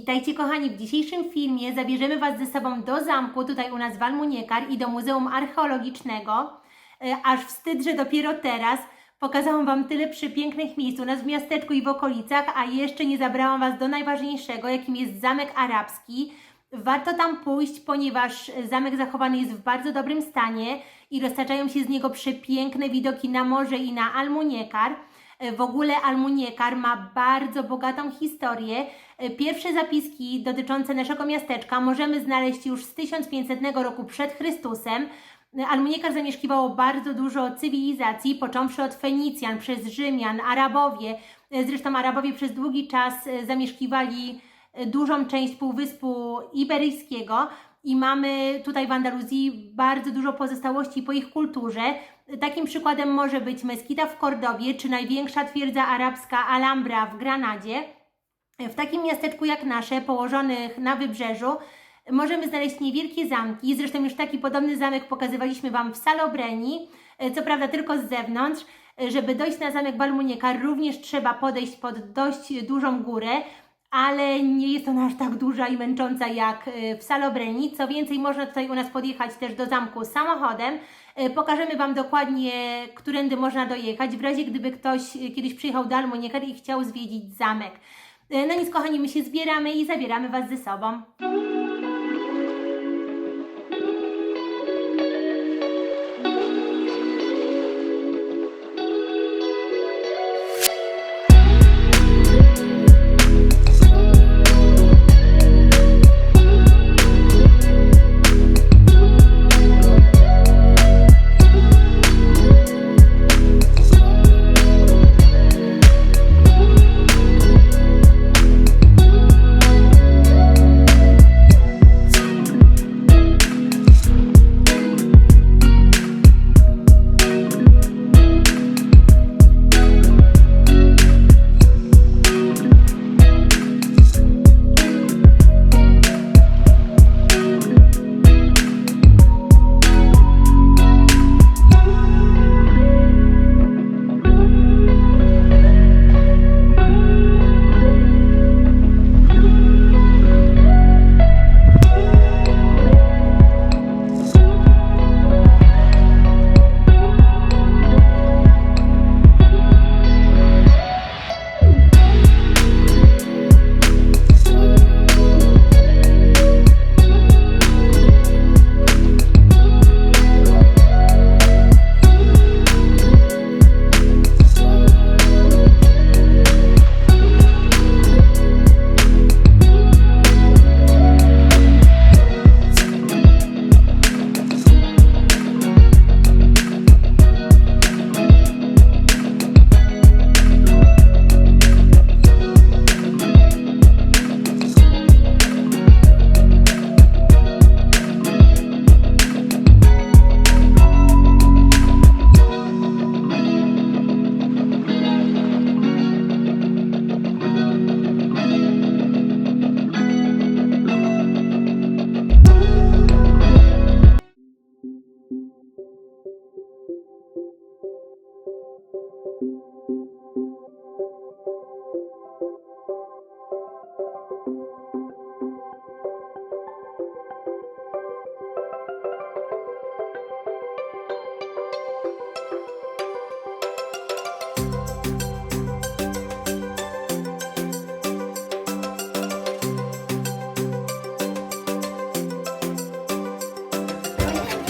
Witajcie kochani, w dzisiejszym filmie zabierzemy Was ze sobą do zamku tutaj u nas w Almuniekar i do Muzeum Archeologicznego. E, Aż wstyd, że dopiero teraz pokazałam Wam tyle przepięknych miejsc u nas w miasteczku i w okolicach, a jeszcze nie zabrałam Was do najważniejszego, jakim jest Zamek Arabski. Warto tam pójść, ponieważ zamek zachowany jest w bardzo dobrym stanie i roztaczają się z niego przepiękne widoki na morze i na Almuniekar. W ogóle Almuniekar ma bardzo bogatą historię. Pierwsze zapiski dotyczące naszego miasteczka możemy znaleźć już z 1500 roku przed Chrystusem. Almuniekar zamieszkiwało bardzo dużo cywilizacji, począwszy od Fenicjan, przez Rzymian, Arabowie. Zresztą Arabowie przez długi czas zamieszkiwali dużą część Półwyspu Iberyjskiego i mamy tutaj w Andaluzji bardzo dużo pozostałości po ich kulturze. Takim przykładem może być Meskita w Kordowie, czy największa twierdza arabska Alhambra w Granadzie. W takim miasteczku jak nasze, położonych na wybrzeżu, możemy znaleźć niewielkie zamki. Zresztą już taki podobny zamek pokazywaliśmy Wam w Salobreni, co prawda tylko z zewnątrz. Żeby dojść na zamek Balmuniekar również trzeba podejść pod dość dużą górę, ale nie jest ona aż tak duża i męcząca jak y, w Salobreni. Co więcej, można tutaj u nas podjechać też do zamku samochodem. Y, Pokażemy Wam dokładnie, którędy można dojechać, w razie gdyby ktoś y, kiedyś przyjechał do Almuniekar i chciał zwiedzić zamek. No nic, kochani, my się zbieramy i zabieramy Was ze sobą.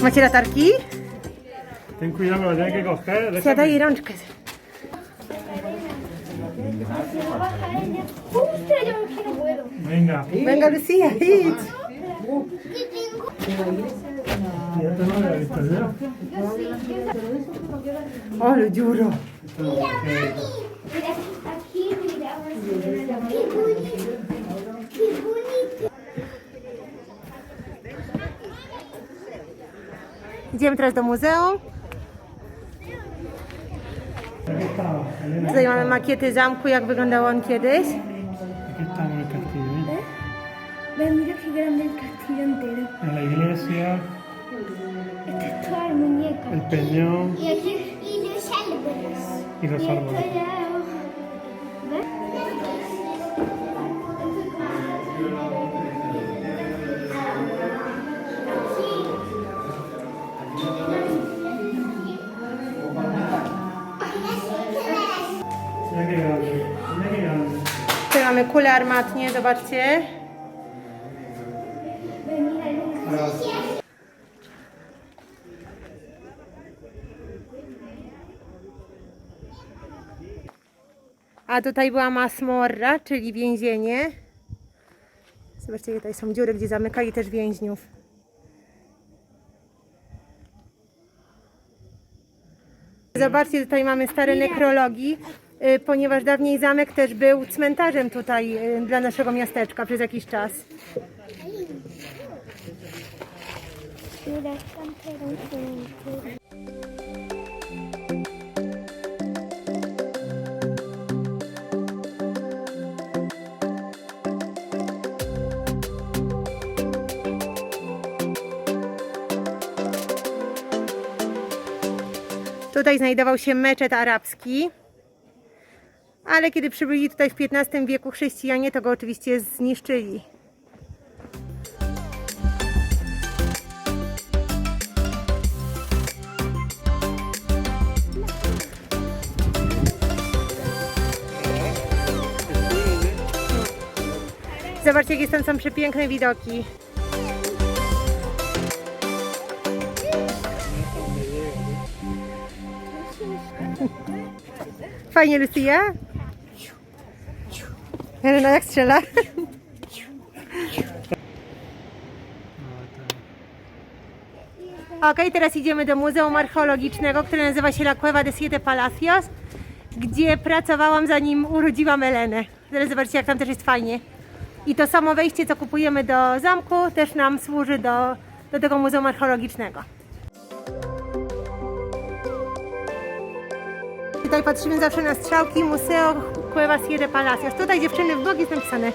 Ma c'era tarchi? Ten cuidado, lo tienen que coger. Si ata que se. Venga. Venga, Lucía. Oh, lo giuro. Mira, mami. Aquí, mira. Qué bonito. Qué bonito. Idziemy teraz do muzeum. Tutaj mamy makiety zamku, jak wyglądał on kiedyś. Mira qué grande el castillo entero. En la iglesia, Esta es toda la muñeca. el peñón Y aquí. Y los árboles. y los árboles. Kule armatnie, zobaczcie. A tutaj była masmorra, czyli więzienie. Zobaczcie, tutaj są dziury, gdzie zamykali też więźniów. Zobaczcie, tutaj mamy stare nekrologii, ponieważ dawniej zamek też był cmentarzem tutaj y, dla naszego miasteczka przez jakiś czas. Tutaj znajdował się meczet arabski, ale kiedy przybyli tutaj w XV wieku chrześcijanie, to go oczywiście zniszczyli. Zobaczcie, jakie tam są przepiękne widoki. Fajnie, Lucia? Helena, jak strzela? Okej, teraz idziemy do Muzeum Archeologicznego, które nazywa się La Cueva de Siete Palacios, gdzie pracowałam zanim urodziłam Elenę. Teraz zobaczcie, jak tam też jest fajnie. I to samo wejście, co kupujemy do zamku, też nam służy do, do tego Muzeum Archeologicznego. Tutaj patrzymy zawsze na strzałki Museo Cuevas Siete Palacios. Tutaj dziewczyny w bok jest napisane.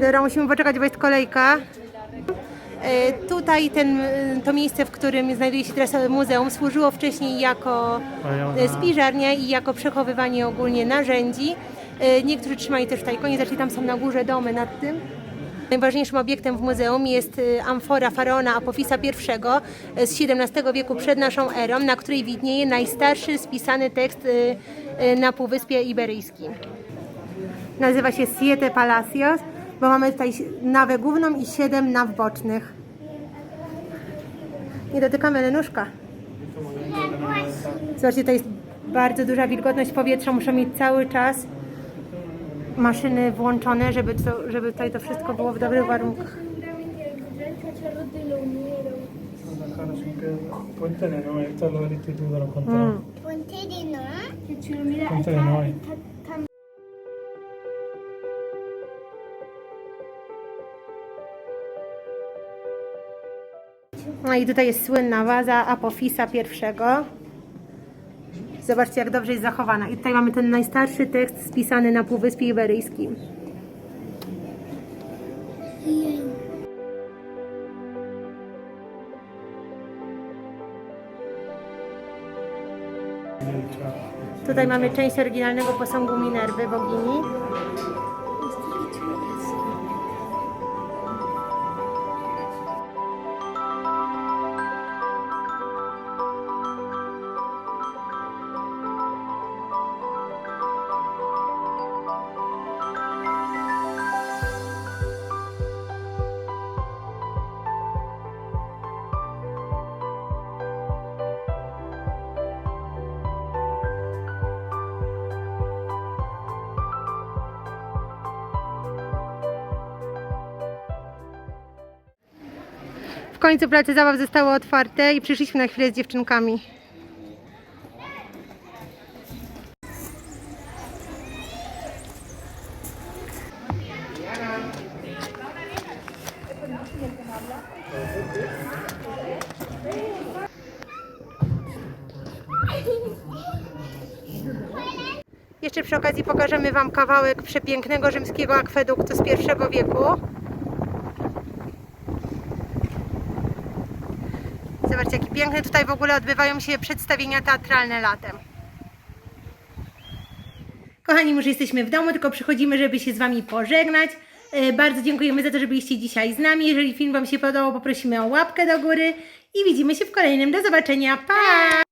Dobra, musimy poczekać, bo jest kolejka. E, Tutaj ten, e, to miejsce, w którym znajduje się teraz muzeum, służyło wcześniej jako e, spiżarnia i jako przechowywanie ogólnie narzędzi. Niektórzy trzymają też tutaj konie, zresztą tam są na górze domy nad tym. Najważniejszym obiektem w muzeum jest amfora faraona Apofisa I z XVII wieku przed naszą erą, na której widnieje najstarszy spisany tekst na Półwyspie Iberyjskim. Nazywa się Siete Palacios, bo mamy tutaj nawę główną i siedem naw bocznych. Nie dotykamy lenuszka. Zobaczcie, to jest bardzo duża wilgotność powietrza. Muszę mieć cały czas maszyny włączone, żeby, to, żeby tutaj to wszystko było w dobrych warunkach. Esto lo. Ponte de. No i tutaj jest słynna waza Apofisa I. Zobaczcie, jak dobrze jest zachowana. I tutaj mamy ten najstarszy tekst spisany na Półwyspie Iberyjskim. Tutaj mamy część oryginalnego posągu Minerwy, bogini. Końcu place zabaw zostały otwarte i przyszliśmy na chwilę z dziewczynkami. Jeszcze przy okazji pokażemy Wam kawałek przepięknego rzymskiego akweduktu z I wieku. Zobaczcie, jaki piękny tutaj w ogóle odbywają się przedstawienia teatralne latem. Kochani, już jesteśmy w domu, tylko przychodzimy, żeby się z Wami pożegnać. E, Bardzo dziękujemy za to, że byliście dzisiaj z nami. Jeżeli film Wam się podobał, poprosimy o łapkę do góry i widzimy się w kolejnym. Do zobaczenia. Pa!